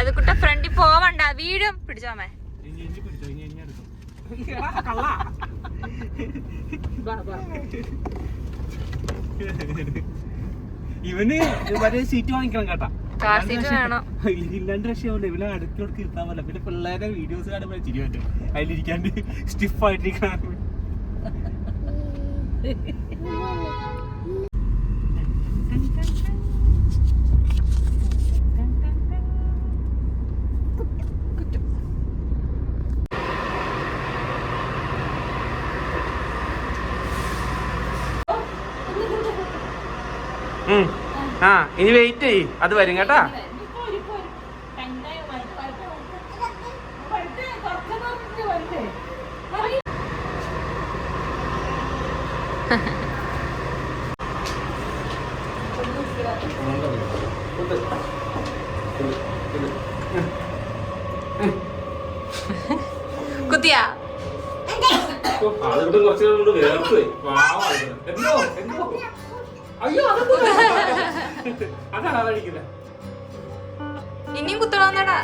അതുകുട്ട ഫ്രണ്ടിൽ പോവണ്ട. വീഴും പിടിച്ചോമേ ഇവന് മറ്റേ സീറ്റ് വാങ്ങിക്കണം കേട്ടാ. കാർ സീറ്റ് വേണം. ഇല്ലാണ്ട് രക്ഷയാവില്ല ഇവനെ അടുത്തോട്ട് ഇരുത്താൻ പറ്റില്ല. പിന്നെ പിള്ളേരെ വീഡിയോസ് കാണുമ്പോൾ ചിരി പറ്റും. അതിലിരിക്കാണ്ട് സ്റ്റിഫ് ആയിട്ടിരിക്കണം. ആ ഇനി വെയിറ്റ് ചെയ്യ് അത് വരും കേട്ടാ അതടിക്കുന്നത് ഇനിയും കുത്തണമെന്നടാ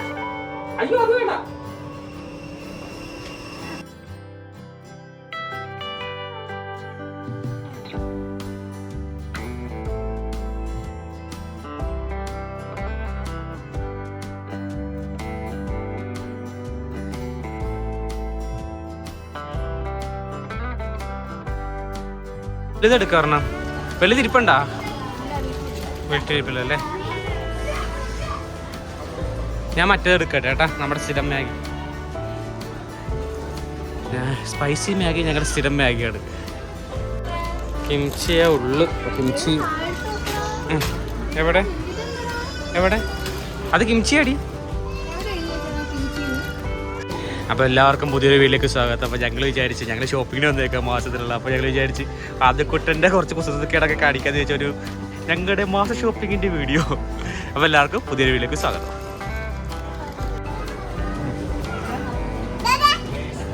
അയ്യോ അത് വേണ്ട. വലുതെടുക്കാറണം വലുതിരിപ്പണ്ടാ? വെട്ടിരിപ്പില്ലല്ലേ ഞാൻ മറ്റേ എടുക്കട്ടെ ഏട്ടാ നമ്മുടെ സ്ഥിരം മാഗി. സ്പൈസി മാഗി ഞങ്ങളുടെ സ്ഥിരം മാഗിയാണ്. കിംച്ചിയേ ഉള്ളു. കിംച്ചി. എവിടെ? എവിടെ? അത് കിംച്ചിയാടി. അപ്പോൾ എല്ലാവർക്കും പുതിയൊരു വീട്ടിലേക്ക് സ്വാഗതം. അപ്പോൾ ഞങ്ങൾ വിചാരിച്ച് ഞങ്ങൾ ഷോപ്പിങ്ങിന് വന്നേക്കാം മാസത്തിലുള്ള. അപ്പോൾ ഞങ്ങൾ വിചാരിച്ച് ആദ്യക്കുട്ടന്റെ കുറച്ച് പുസ്തകക്കേടൊക്കെ കാണിക്കാന്ന് വെച്ചൊരു ഞങ്ങളുടെ മാസ ഷോപ്പിങ്ങിന്റെ വീഡിയോ. അപ്പോൾ എല്ലാവർക്കും പുതിയ വീഡിയോയിലേക്ക് സ്വാഗതം.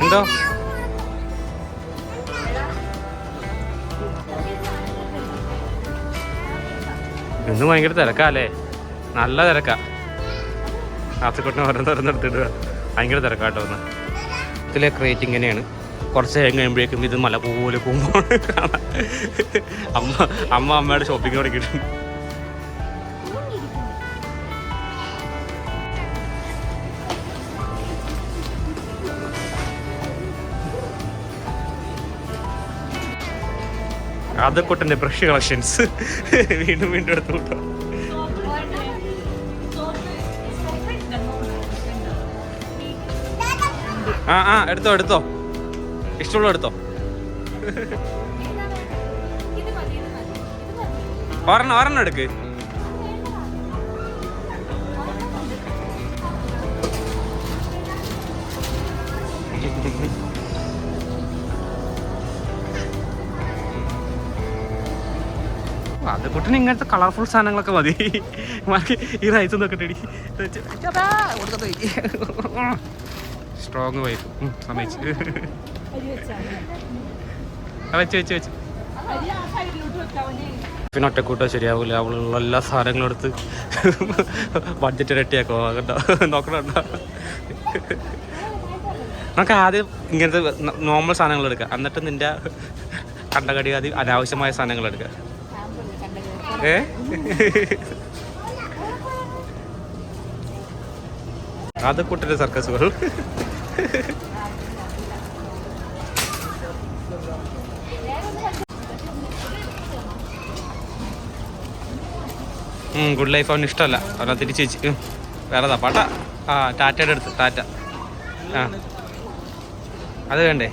എന്തോ ഇന്ന് ഭയങ്കര തിരക്കാല്ലേ നല്ല തിരക്കാ. ആത്തുക്കുട്ടിനെ ഓരോന്ന് ഓരോന്നെടുത്തിടുക ഭയങ്കര തിരക്കാട്ടോ ഒന്ന് ഇതിലെ ക്രേറ്റ് ഇങ്ങനെയാണ് കുറച്ച് നേരം കഴിയുമ്പോഴേക്കും ഇത് മല പോലെ പോകുമ്പോൾ അമ്മ അമ്മ അമ്മയുടെ ഷോപ്പിംഗ് തുടങ്ങിയിട്ടുണ്ട്. അതക്കൊട്ടന്റെ ബ്രഷ് കളക്ഷൻസ് വീണ്ടും വീണ്ടും എടുത്തു ആ ആ എടുത്തോ എടുത്തോ. ഇഷ്ടമുള്ള എടുത്തോ? ഒരെണ്ണം ഒരെണ്ണം എടുക്ക്. അത് കുട്ടിന് ഇങ്ങനത്തെ കളർഫുൾ സാധനങ്ങളൊക്കെ മതി. ഈ റൈസ് നോക്കട്ടെടി. സ്ട്രോങ് വൈഫ് സമ്മതിച്ച്. ആ, പിന്നെ ഒറ്റക്കൂട്ടം ശരിയാവൂല. അവളുള്ള എല്ലാ സാധനങ്ങളും എടുത്ത് ബഡ്ജറ്റ് ഇരട്ടിയാക്കോ. കേട്ടോ നോക്കണോ നമുക്ക് ആദ്യം ഇങ്ങനത്തെ നോർമൽ സാധനങ്ങൾ എടുക്കുക എന്നിട്ട് നിന്റെ കണ്ടകടി അതി അനാവശ്യമായ സാധനങ്ങൾ എടുക്കുക ഏ? അത് കൂട്ടരുടെ സർക്കസുകൾ ഗുഡ് ലൈഫ് അവന് ഇഷ്ടമല്ല. അവനെ തിരിച്ച് വെച്ച്. വേറെതാ പാട്ട. ആ ടാറ്റയുടെ അടുത്ത് ടാറ്റ. ആ. അത് വേണ്ടേ?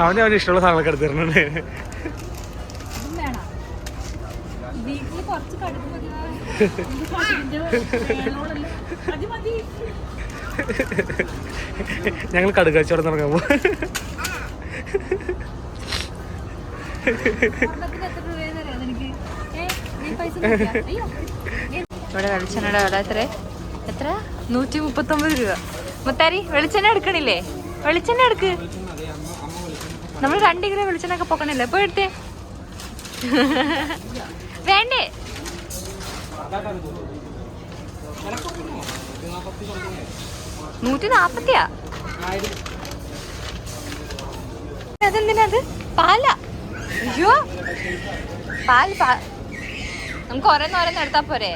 അവനെ അവന് ഇഷ്ടമുള്ള സാധനങ്ങളൊക്കെ എടുത്ത് കുറച്ച് കടുപ്പ് മതി. ഞങ്ങൾ കടുക് കച്ചവടം തുടങ്ങാൻ പോകും ഇവിടെ വെളിച്ചെണ്ണയുടെ വില എത്ര എത്ര നൂറ്റി മുപ്പത്തൊമ്പത് രൂപ. മുത്താരി വെളിച്ചെണ്ണ എടുക്കണില്ലേ? വെളിച്ചെണ്ണ എടുക്ക്. നമ്മൾ രണ്ട് കിലോ വെളിച്ചെണ്ണ ഒക്കെ പൊക്കണില്ലേ? പോയി എടുത്തേ. വേണ്ടേ? നൂറ്റി നാപ്പത്തിയാ അതെന്തിനാ അത്? പാല? അയ്യോ. പാൽ പാ നമുക്ക് ഓരോന്ന് ഓരോന്ന് എടുത്താ പോരെ?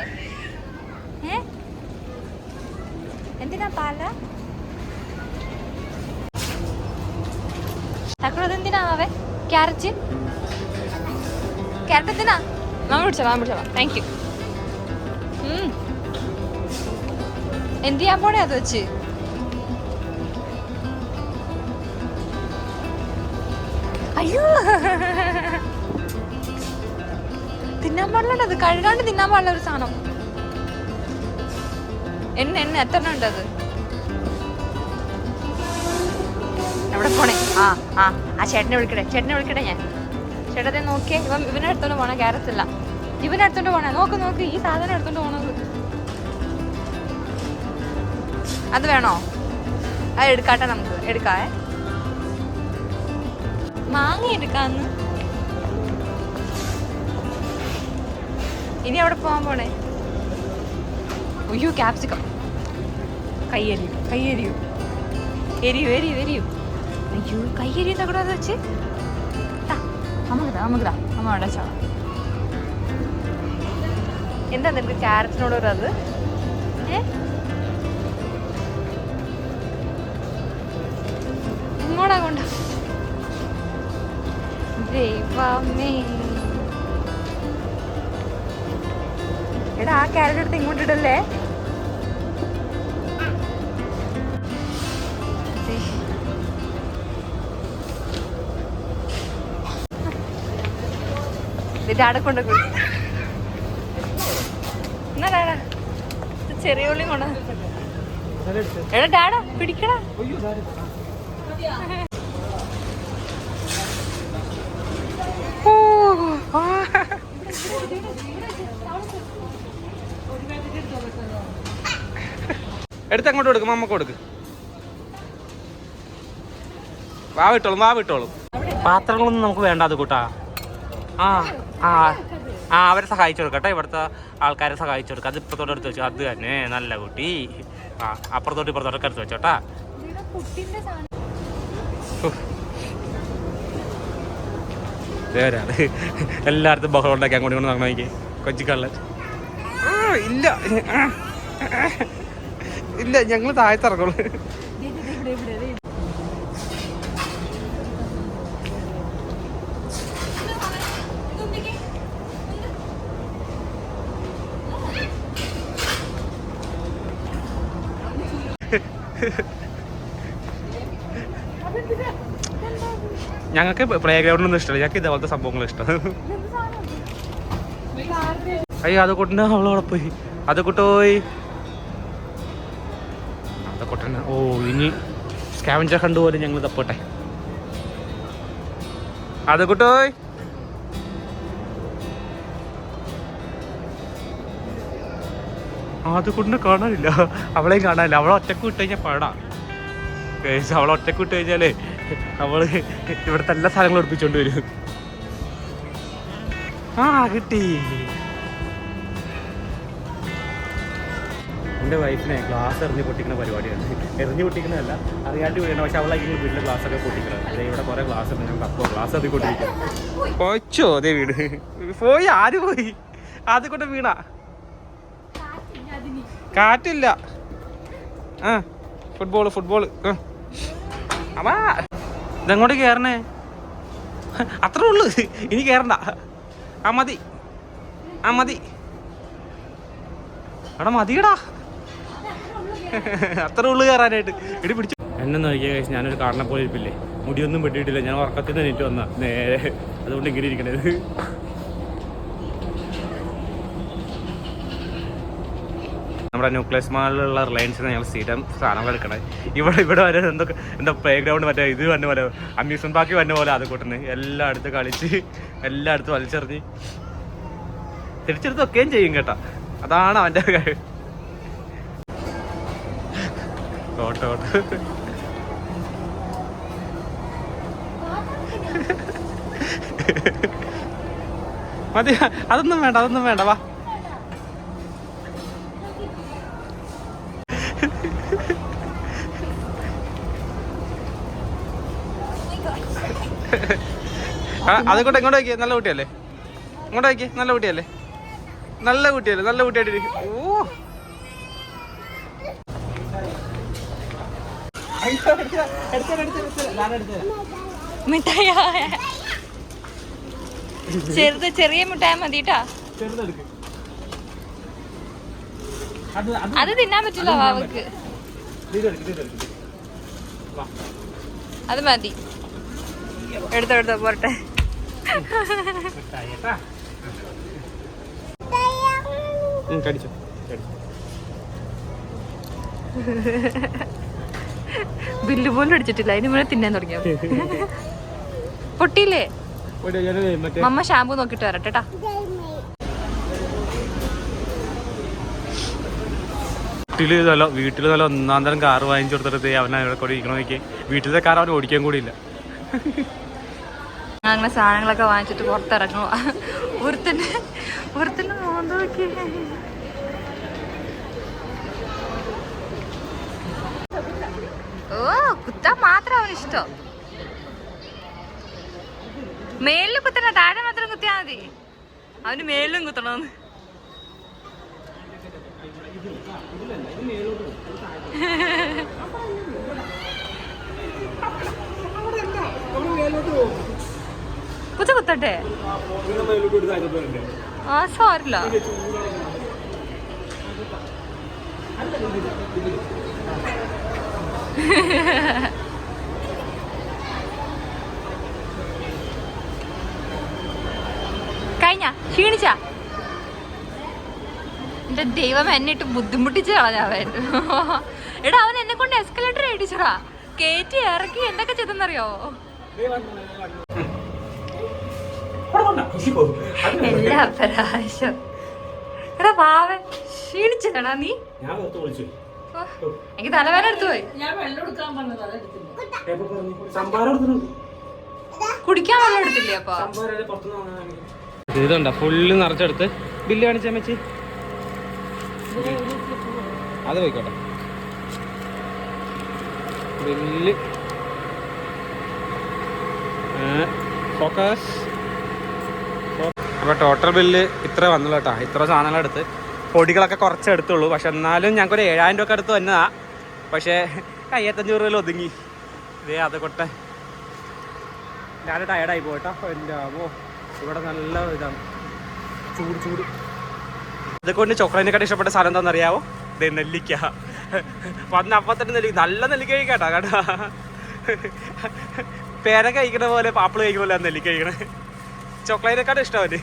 എന്തിനാ പാല? തക്കളതെന്തിനാ അവൻ ക്യാരറ്റ് ക്യാരറ്റ് എന്തിനാ? മാമ പിടിച്ചോ മാമ പിടിച്ചോ താങ്ക് യു എന്ത് ചെയ്യാൻ പോണേ അത് വെച്ച്? അയ്യോ. തിന്നാൻ പാടില്ല അത്. കഴുകാണ്ട് തിന്നാൻ പാടില്ല ഒരു സാധനം. എണ്ണ എണ്ണ എത്ര ഉണ്ട് അത്? എവിടെ പോണേ? ആ ആ ആ ചേട്ടനെ വിളിക്കട്ടെ ചേട്ടനെ വിളിക്കട്ടെ ഞാൻ. ചേട്ടത്തെ നോക്കിയേ ഇവൻ ഇവനെ എടുത്തോണ്ട് പോണേ ക്യാരറ്റ് ഇല്ല ഇവനെ എടുത്തോണ്ട് പോണേ. നോക്ക് നോക്ക് ഈ സാധനം എടുത്തോണ്ട് പോണത്. അത് വേണോ? അത് എടുക്കാട്ടെ നമുക്ക്. എടുക്കാവേ മാങ്ങ എടുക്കാന്ന്. ഇനി അവിടെ പോവാൻ പോണേ. അയ്യോ ക്യാപ്സിക്കം കയ്യരിയും കയ്യരിയൂ? എരിയു എരിയു എരിയു. അയ്യോ കയ്യരിയുന്ന കൂടെ അത് വെച്ച്? നമുക്ക് നമുക്കിതാ അമ്മ അവിടെ വെച്ചോളാം എന്താ നിനക്ക് ക്യാരറ്റിനോട് ഒരു അത് ഇങ്ങോട്ടാ കൊണ്ട. ദൈവമേ. എടാ ആ ക്യാരറ്റ് എടുത്ത് ഇങ്ങോട്ട് ഇടല്ലേ? ഡാഡ കൊണ്ട് കൊടു എന്നാ ഡാഡാ ഇത് ചെറിയ ഉള്ളി കൊണ്ട് എടാ പിടിക്കടാ. എടുത്ത് അങ്ങോട്ട് കൊടുക്കും അമ്മയ്ക്ക് കൊടുക്ക്. വാവിട്ടോളും വാവിട്ടോളും പാത്രങ്ങളൊന്നും നമുക്ക് വേണ്ട അത് കൂട്ടാ. ആ ആ. ആ അവരെ സഹായിച്ചു കൊടുക്കട്ടെ. ഇവിടുത്തെ ആൾക്കാരെ സഹായിച്ചു കൊടുക്കുക അത് ഇപ്പത്തോട്ട് എടുത്ത് വെച്ചു. അത് തന്നെ. നല്ല കുട്ടി. ആ അപ്പുറത്തോട്ട് ഇപ്പുറത്തോട്ടൊക്കെ എടുത്ത് വെച്ചോട്ടാ. ഒരാൾ എല്ലായിടത്തും ബഹളം ഉണ്ടാക്കി അങ്ങോട്ട് കൊണ്ട് നടന്നു നോക്കി കൊച്ചിക്കള്ളൻ ആ, ഇല്ല. ഇല്ല ഞങ്ങൾ താഴത്ത് ഞങ്ങൾക്ക് പ്ലേ ഗ്രൗണ്ടൊന്നും ഇഷ്ടമല്ല ഞങ്ങൾക്ക് ഇതേപോലത്തെ സംഭവങ്ങൾ ഇഷ്ടം. അയ്യോ അത് കൊട്ടിന് അവളവിടെ പോയി. അത് കുട്ടൻ ഓ ഇനി സ്കാവഞ്ചർ കണ്ടുപോലെ ഞങ്ങൾ തപ്പോട്ടെ അത് കുട്ടോയ് അത് കുട്ടിനെ കാണാനില്ല. അവളെയും കാണാനില്ല. അവളെ ഒറ്റയ്ക്ക് വിട്ട് കഴിഞ്ഞാൽ പാടാ. അവളെ ഒറ്റയ്ക്ക് വിട്ട് കഴിഞ്ഞാലേ അവൾ ഇവിടുത്തെ എല്ലാ സാധനങ്ങളും ഒടുപ്പിച്ചോണ്ട് വരും. ആ കിട്ടി. എന്റെ വൈഫിനെ ഗ്ലാസ് എറിഞ്ഞ് പൊട്ടിക്കുന്ന പരിപാടിയാണ്. എറിഞ്ഞ് പൊട്ടിക്കുന്നതല്ല അറിയാണ്ട് വീഴണം പക്ഷെ അവളെ ഈ വീട്ടിലെ ഗ്ലാസ് ഒക്കെ പൊട്ടിക്കണം അതെ ഇവിടെ കുറെ ഗ്ലാസ് ഉണ്ട്. ഞാൻ കപ്പോ ഗ്ലാസ് എറിഞ്ഞ് കൊണ്ടിരിക്കും പോയിച്ചോ അതേ വീട്? പോയി ആര് പോയി? ആദ്യം കൊണ്ട് വീണ? കാറ്റില്ല. ആ ഫുട്ബോൾ ഫുട്ബോൾ അമ്മാ ഇതെങ്ങോട്ട് കയറണേ അത്രേ ഉള്ളു. ഇനി കയറണ്ട ആ മതി. ആ മതി. എടാ മതിയടാ. അത്ര ഉള്ളു കയറാനായിട്ട് ഇടി പിടിച്ചു. എന്നെ നോക്കിയ കഴിച്ച് ഞാനൊരു കാരണ പോലെ ഇരിപ്പില്ലേ? മുടിയൊന്നും വെട്ടിയിട്ടില്ല. ഞാൻ ഉറക്കത്തിൽ നിന്ന് എനിക്ക് വന്ന. നേരെ. അതുകൊണ്ട് ഇങ്ങനെ ഇരിക്കണത്. നമ്മുടെ ന്യൂക്ലിയസ് മാളിലുള്ള റിലയൻസിൽ ഞങ്ങൾ സ്ഥിരം സാധനങ്ങൾ എടുക്കണത് ഇവിടെ ഇവിടെ വരെ എന്തൊക്കെ എന്താ പ്ലേ ഗ്രൗണ്ട് മറ്റേ ഇത് വന്ന പോലെ അമ്യൂസ്മെന്റ് പാർക്ക് വന്ന പോലെ അത് കൂട്ടുന്നത് എല്ലാം അടുത്ത് കളിച്ച് എല്ലാം അടുത്ത് വലിച്ചെറിഞ്ഞ്. തിരിച്ചെടുത്തൊക്കെയും ചെയ്യും കേട്ടോ. അതാണ് അവന്റെ ഓട്ടോ ഓട്ടോ. മതി അതൊന്നും വേണ്ട അതൊന്നും വേണ്ട വാ. അതുകൊണ്ട് ഇങ്ങോട്ട് വയ്ക്കേ. നല്ല കുട്ടിയല്ലേ? ഇങ്ങോട്ട് വയ്ക്കേ. നല്ല കുട്ടിയല്ലേ? നല്ല കുട്ടിയല്ലേ? നല്ല കുട്ടിയായിട്ട് ഇരിക്കും. ഓ. മിഠായ ചെറുത് ചെറിയ മിഠായ മതിട്ടാ. ചെറുതെടുക്ക്. അത് അത് അത് തിന്നാൻ പറ്റില്ല വാവക്ക്. അത് മതി. എടുത്തോ എടുത്തോ പോരട്ടെ. കടിച്ചോ കടിച്ചോ. ബില്ല് പോലും അടിച്ചിട്ടില്ല. അതിന് മുന്നേ തിന്നാൻ തുടങ്ങിയ? പൊട്ടിയില്ലേ? മമ്മ ഷാമ്പു നോക്കിട്ട് വരട്ടെട്ടാ വീട്ടിൽ വീട്ടിൽ നല്ല വീട്ടിൽ നല്ല ഒന്നാം തരം കാർ വാങ്ങിച്ചു കൊടുത്തിട്ട് അവനെ ഇവിടെ കൂടെ ഇരിക്കണമെങ്കിൽ നോക്കി വീട്ടിലത്തെ കാർ അവൻ ഓടിക്കാൻ കൂടിയില്ല. അങ്ങനെ സാധനങ്ങളൊക്കെ വാങ്ങിച്ചിട്ട് പുറത്തിറങ്ങുക ഒരുത്തന്നെ ഒരുത്തന്നെ മോന്തോക്കി ഓ കുത്താൻ മാത്രം അവന് ഇഷ്ടം. മേലിൽ കുത്തണ താഴെ മാത്രം കുത്തിയാ മതി. അവന് മേലിലും കുത്തണമെന്ന് കുത്ത കുത്തട്ടെ ആ സാരില്ല. കഴിഞ്ഞ ക്ഷീണിച്ച? എന്റെ ദൈവം എന്നെ ഇട്ട് ബുദ്ധിമുട്ടിച്ച് കളഞ്ഞവൻ എടാ അവൻ എന്നെ കൊണ്ട് എസ്കലേറ്റർ ഏടിച്ചടാ കേറ്റി ഇറക്കി എന്തൊക്കെ ചെയ്തെന്നറിയോ? എല്ലാ പ്രാവശ്യം. എടാ പാവൻ ക്ഷീണിച്ചതാണാ നീ? എനിക്ക് തലവേദന എടുത്തു പോയി. കുടിക്കാൻ വെള്ളം എടുത്തില്ലേ അപ്പൊ? ഇതുണ്ട? ഫുള്ള് നിറച്ചെടുത്ത്. ബില്ല് കാണിച്ച മച്ചി അത് പോയിക്കോട്ടെ. ബില്ല്. ഫോക്കസ്. അപ്പോൾ ടോട്ടൽ ബില്ല് ഇത്ര വന്നു കേട്ടോ. ഇത്ര സാധനങ്ങൾ എടുത്ത്. പൊടികളൊക്കെ കുറച്ച് എടുത്തുള്ളൂ. പക്ഷെ എന്നാലും ഞങ്ങൾക്ക് ഒരു ഏഴായിരം രൂപ അടുത്ത് വന്നതാ. പക്ഷേ കയ്യത്തഞ്ഞൂറ് രൂപയിൽ ഒതുങ്ങി. ഇതേ അതുകൊട്ടെ ഞാൻ ടയർഡായി പോയിട്ടോ എന്റെ അമ്മോ ഇവിടെ നല്ല ഇതാണ്. ചൂട് ചൂട്. അതുകൊണ്ട് ചോക്ലേറ്റിനെക്കാട്ട് ഇഷ്ടപ്പെട്ട സാധനം എന്താണെന്ന് അറിയാവോ ദേ നെല്ലിക്ക. വന്ന അപ്പം തന്നെ നെല്ലിക്ക. നല്ല നെല്ലിക്ക കഴിക്കാട്ടോ കേട്ടോ. പേര കഴിക്കണ പോലെ പാപ്പിൾ കഴിക്കണ പോലെ നെല്ലിക്ക കഴിക്കണേ. ചോക്ലേറ്റിനെക്കാട്ടും ഇഷ്ടം അവന്